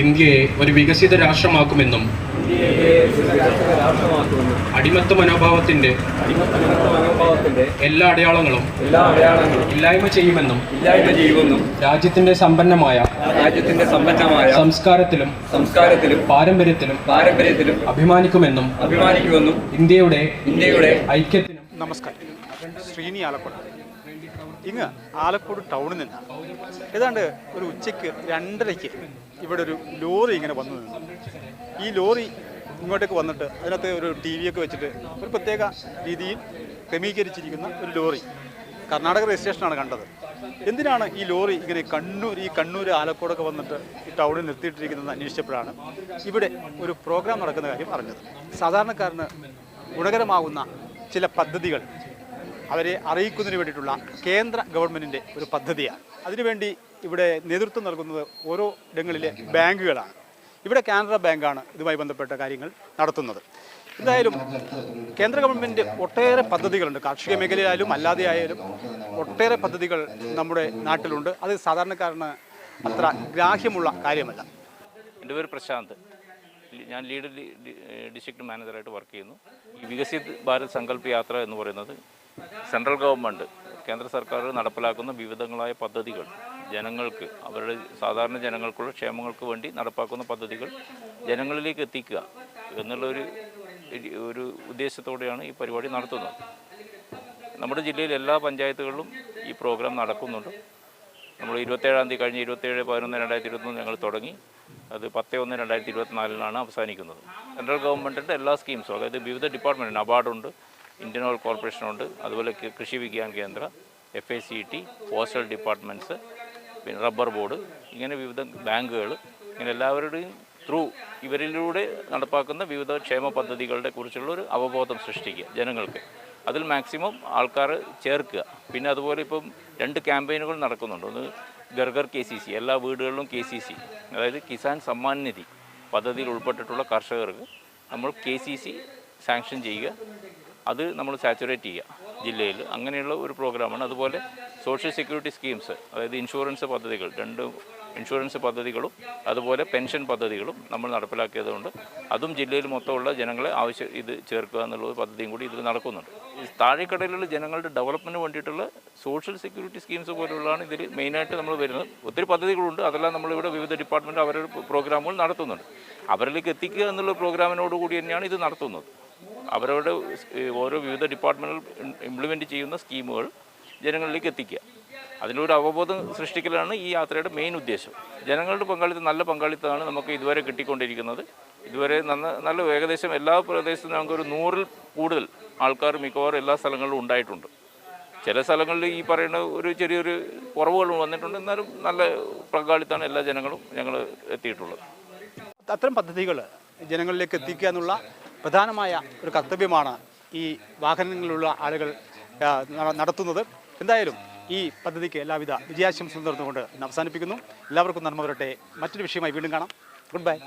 ഇന്ത്യയെ ഒരു വികസിത രാഷ്ട്രമാക്കുമെന്നും അടിമത്ത മനോഭാവത്തിന്റെ എല്ലാ അടയാളങ്ങളും എല്ലാ അടയാളങ്ങളും ഇല്ലായ്മ ചെയ്യുമെന്നും ഇല്ലായ്മ ചെയ്യുമെന്നും രാജ്യത്തിന്റെ സമ്പന്നമായ രാജ്യത്തിന്റെ സമ്പന്നമായ സംസ്കാരത്തിലും സംസ്കാരത്തിലും പാരമ്പര്യത്തിലും പാരമ്പര്യത്തിലും അഭിമാനിക്കുമെന്നും അഭിമാനിക്കുമെന്നും ഇന്ത്യയുടെ ഇന്ത്യയുടെ ഐക്യത്തിനും നമസ്കാരം. ശ്രീനി ആലക്കോട്. ഇങ്ങ് ആലക്കോട് ടൗണിൽ നിന്ന്. ഏതാണ്ട് ഒരു ഉച്ചയ്ക്ക് രണ്ടരയ്ക്ക് ഇവിടെ ഒരു ലോറി ഇങ്ങനെ വന്നു നിന്നു. ഈ ലോറി ഇങ്ങോട്ടേക്ക് വന്നിട്ട് അതിനകത്ത് ഒരു ടി വി ഒക്കെ വെച്ചിട്ട് ഒരു പ്രത്യേക രീതിയിൽ ക്രമീകരിച്ചിരിക്കുന്ന ഒരു ലോറി കർണാടക രജിസ്ട്രേഷനാണ് കണ്ടത്. എന്തിനാണ് ഈ ലോറി ഇങ്ങനെ കണ്ണൂർ ഈ കണ്ണൂർ ആലക്കോടൊക്കെ വന്നിട്ട് ഈ ടൗണിൽ നിർത്തിയിട്ടിരിക്കുന്നതെന്ന് അന്വേഷിച്ചപ്പോഴാണ് ഇവിടെ ഒരു പ്രോഗ്രാം നടക്കുന്ന കാര്യം അറിഞ്ഞത്. സാധാരണക്കാരന് ഗുണകരമാകുന്ന ചില പദ്ധതികൾ അവരെ അറിയിക്കുന്നതിന് വേണ്ടിയിട്ടുള്ള കേന്ദ്ര ഗവൺമെന്റിന്റെ ഒരു പദ്ധതിയാണ്. അതിനുവേണ്ടി ഇവിടെ നേതൃത്വം നൽകുന്നത് ഓരോ ഇടങ്ങളിലെ ബാങ്കുകളാണ്. ഇവിടെ കാനറ ബാങ്കാണ് ഇതുമായി ബന്ധപ്പെട്ട കാര്യങ്ങൾ നടത്തുന്നത്. എന്തായാലും കേന്ദ്ര ഗവൺമെന്റ് ഒട്ടേറെ പദ്ധതികളുണ്ട്. കാർഷിക മേഖലയിലായാലും അല്ലാതെ ആയാലും ഒട്ടേറെ പദ്ധതികൾ നമ്മുടെ നാട്ടിലുണ്ട്. അത് സാധാരണക്കാരന് അത്ര ഗ്രാഹ്യമുള്ള കാര്യമല്ല. എന്റെ പേര് പ്രശാന്ത്. ഞാൻ ലീഡ് ഡിസ്ട്രിക്ട് മാനേജറായിട്ട് വർക്ക് ചെയ്യുന്നു. ഈ വികസിത് ഭാരത് സങ്കല്പ് യാത്ര എന്ന് പറയുന്നത് സെൻട്രൽ ഗവൺമെന്റ് കേന്ദ്ര സർക്കാർ നടപ്പിലാക്കുന്ന വിവിധങ്ങളായ പദ്ധതികൾ ജനങ്ങൾക്ക് അവരുടെ സാധാരണ ജനങ്ങൾക്കുള്ള ക്ഷേമങ്ങൾക്ക് വേണ്ടി നടപ്പാക്കുന്ന പദ്ധതികൾ ജനങ്ങളിലേക്ക് എത്തിക്കുക എന്നുള്ളൊരു ഒരു ഉദ്ദേശത്തോടെയാണ് ഈ പരിപാടി നടത്തുന്നത്. നമ്മുടെ ജില്ലയിൽ എല്ലാ പഞ്ചായത്തുകളിലും ഈ പ്രോഗ്രാം നടക്കുന്നുണ്ട്. നമ്മൾ ഇരുപത്തേഴാം തീയതി കഴിഞ്ഞ് ഇരുപത്തേഴ് പതിനൊന്ന് രണ്ടായിരത്തി ഇരുപത്തൊന്ന് ഞങ്ങൾ തുടങ്ങി. അത് പത്ത് ഒന്ന് രണ്ടായിരത്തി ഇരുപത്തിനാലിനാണ് അവസാനിക്കുന്നത്. സെൻട്രൽ ഗവൺമെന്റിന്റെ എല്ലാ സ്കീംസും അതായത് വിവിധ ഡിപ്പാർട്ട്മെന്റ് നബാർഡുണ്ട് ഇന്ത്യൻ ഓയിൽ കോർപ്പറേഷനുണ്ട് അതുപോലെ Krishi Vigyan Kendra F A C T postal departments പിന്നെ റബ്ബർ ബോർഡ് ഇങ്ങനെ വിവിധ ബാങ്കുകൾ ഇങ്ങനെ എല്ലാവരുടെയും ത്രൂ ഇവരിലൂടെ നടപ്പാക്കുന്ന വിവിധ ക്ഷേമ പദ്ധതികളുടെ കുറിച്ചുള്ള ഒരു അവബോധം സൃഷ്ടിക്കുക ജനങ്ങൾക്ക്. അതിൽ മാക്സിമം ആൾക്കാർ ചേർക്കുക. പിന്നെ അതുപോലെ ഇപ്പം രണ്ട് ക്യാമ്പയിനുകൾ നടക്കുന്നുണ്ട്. ഒന്ന് ഗർഗർ കെ സി സി എല്ലാ വീടുകളിലും കെ സി സി അതായത് കിസാൻ സമ്മാൻ നിധി പദ്ധതിയിൽ ഉൾപ്പെട്ടിട്ടുള്ള കർഷകർക്ക് നമ്മൾ കെ സി സി സാങ്ഷൻ ചെയ്യുക. അത് നമ്മൾ സാച്ചുറേറ്റ് ചെയ്യുക ജില്ലയിൽ. അങ്ങനെയുള്ള ഒരു പ്രോഗ്രാമാണ്. അതുപോലെ സോഷ്യൽ സെക്യൂരിറ്റി സ്കീംസ് അതായത് ഇൻഷുറൻസ് പദ്ധതികൾ രണ്ട് ഇൻഷുറൻസ് പദ്ധതികളും അതുപോലെ പെൻഷൻ പദ്ധതികളും നമ്മൾ നടപ്പിലാക്കിയതുകൊണ്ട് അതും ജില്ലയിൽ മൊത്തമുള്ള ജനങ്ങളെ ആവശ്യം ഇത് ചേർക്കുക എന്നുള്ള പദ്ധതിയും കൂടി ഇതിൽ നടക്കുന്നുണ്ട്. ഈ താഴെക്കടയിലുള്ള ജനങ്ങളുടെ ഡെവലപ്മെന്റിന് വേണ്ടിയിട്ടുള്ള സോഷ്യൽ സെക്യൂരിറ്റി സ്കീംസ് പോലുള്ളതാണ് ഇതിൽ മെയിനായിട്ട് നമ്മൾ വരുന്നത്. ഒത്തിരി പദ്ധതികളുണ്ട്. അതെല്ലാം നമ്മളിവിടെ വിവിധ ഡിപ്പാർട്ട്മെന്റ് അവരുടെ പ്രോഗ്രാമുകൾ നടത്തുന്നുണ്ട്. അവരിലേക്ക് എത്തിക്കുക എന്നുള്ള പ്രോഗ്രാമിനോടുകൂടി തന്നെയാണ് ഇത് നടത്തുന്നത്. അവരവരുടെ ഓരോ വിവിധ ഡിപ്പാർട്ട്മെന്റുകൾ ഇംപ്ലിമെന്റ് ചെയ്യുന്ന സ്കീമുകൾ ജനങ്ങളിലേക്ക് എത്തിക്കുക. അതിലൊരു അവബോധം സൃഷ്ടിക്കലാണ് ഈ യാത്രയുടെ മെയിൻ ഉദ്ദേശം. ജനങ്ങളുടെ പങ്കാളിത്തം നല്ല പങ്കാളിത്തമാണ് നമുക്ക് ഇതുവരെ കിട്ടിക്കൊണ്ടിരിക്കുന്നത്. ഇതുവരെ നന്ന നല്ല ഏകദേശം എല്ലാ പ്രദേശത്തും നമുക്കൊരു നൂറിൽ കൂടുതൽ ആൾക്കാർ മിക്കവാറും എല്ലാ സ്ഥലങ്ങളിലും ഉണ്ടായിട്ടുണ്ട്. ചില സ്ഥലങ്ങളിൽ ഈ പറയുന്ന ഒരു ചെറിയൊരു കുറവുകൾ വന്നിട്ടുണ്ട്. എന്നാലും നല്ല പങ്കാളിത്തമാണ് എല്ലാ ജനങ്ങളും ഞങ്ങൾ എത്തിയിട്ടുള്ളത്. അത്തരം പദ്ധതികൾ ജനങ്ങളിലേക്ക് എത്തിക്കുക എന്നുള്ള പ്രധാനമായ ഒരു കർത്തവ്യമാണ് ഈ വാഹനങ്ങളിലുള്ള ആളുകൾ നടത്തുന്നത്. എന്തായാലും ഈ പദ്ധതിക്ക് എല്ലാവിധ വിജയാശംസകൾ നേർന്നുകൊണ്ട് അവസാനിപ്പിക്കുന്നു. എല്ലാവർക്കും നന്മ വരട്ടെ. മറ്റൊരു വിഷയമായി വീണ്ടും കാണാം. Good bye